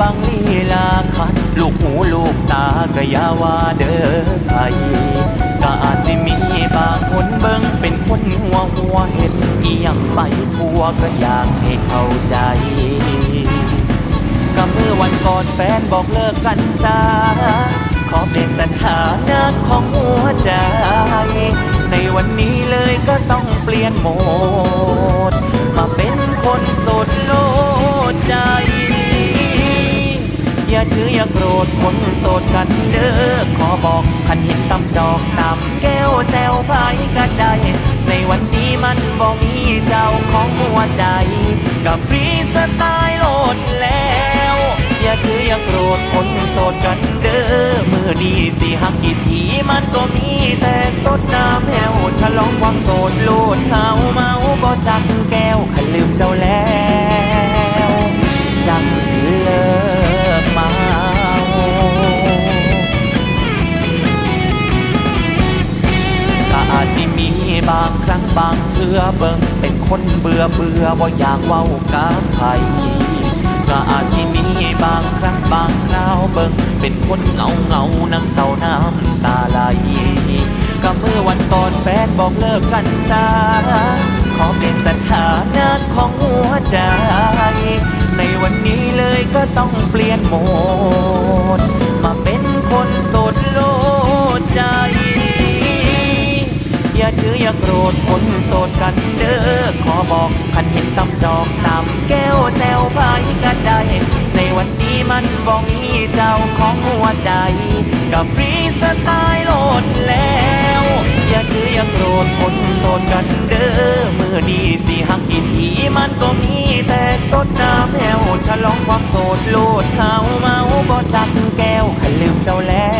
บางลีลาขัดลูกหูลูกตาก็อย่าว่าเด้อไผก็อาจสิมีบางคนเบิ่งเป็นคนหัวหัวเห็นอียังไปทั่วก็อยากให้เข้าใจก็เมื่อวันก่อนแฟนบอกเลิกกันซาขอเปลี่ยนสถานะของหัวใจ ในวันนี้เลยก็ต้องเปลี่ยนโหมด คนโสดกันเด้อขอบอกคันเห็นตำจอกตำแก้วแซวไผก็ได้ ในวันนี้มันบ่มีเจ้าของหัวใจ กับฟรีสไตล์โหลดแล้ว อย่าถืออย่าโกรธคนโสดกันเด้อมือดีสิหักกี่ทีมันก็มีแต่สดน้ำแหวฉลองความโสดโลดเขาเมาบ่จักแก้วขันลืมเจ้าแล้ว สิมีบางครั้งบางเทื่อเบิ่งเป็นคนเบื่อเบื่อบ่อยากเว้ากับใครก็อาจสิมีบางครั้งบางคราวเบิ่งเป็นคนเหงาเหงานั่งเศร้าน้ำตาไหลก็เมื่อวันก่อนแฟนบอกเลิกกันซาขอเปลี่ยนสถานะของหัวใจ ในวันนี้เลยก็ต้องเปลี่ยนโหมด มาเป็นคนสดโลดใจ ถืออย่าโกรธคนโสดกันเด้อขอบอกคันเห็นตำจอกตำแก้วแซวไผกันได้ ในวันนี้มันบ่มีเจ้าของหัวใจ กับฟรีสไตล์โหลดแล้ว อย่าถืออย่าโกรธคนโสดกันเด้อมือดีสิหักกี่ทีมันก็มีแต่สดน้ำแหวฉลองความโสดโลดเขาเมาบ่จักแก้วขันลืมเจ้าแล้ว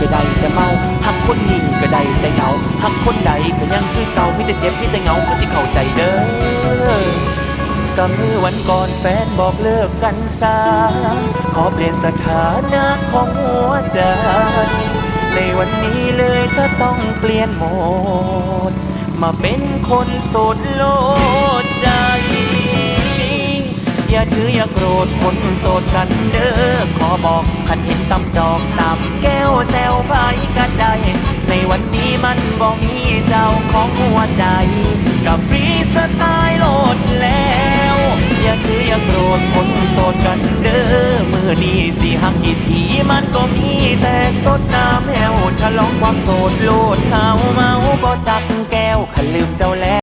ก็ได้แต่เมาหักคนนี้ก็ได้แต่เหงาหักคนใดก็ยังคือเก่ามีแต่เจ็บมีแต่เหงาคือสิเข้าใจเด้อก็เมื่อวันก่อนแฟนบอกเลิกกันซาขอเปลี่ยนสถานะของหัวใจ ในวันนี้เลยก็ต้องเปลี่ยนโหมด มาเป็นคนโสดโลดใจ อย่าถืออย่าโกรธคนโสดกันเด้อขอบอกคันเห็นตำจอกตำแก้วแซวไผกันได้ ในวันนี้มันบ่มีเจ้าของหัวใจ กับฟรีสไตล์โหลดแล้ว อย่าถืออย่าโกรธคนโสดกันเด้อมือดีสิหักกี่ทีมันก็มีแต่สดน้ำแหวฉลองความโสดโลดเขาเมาบ่จักแก้วขันลืมเจ้าแล้ว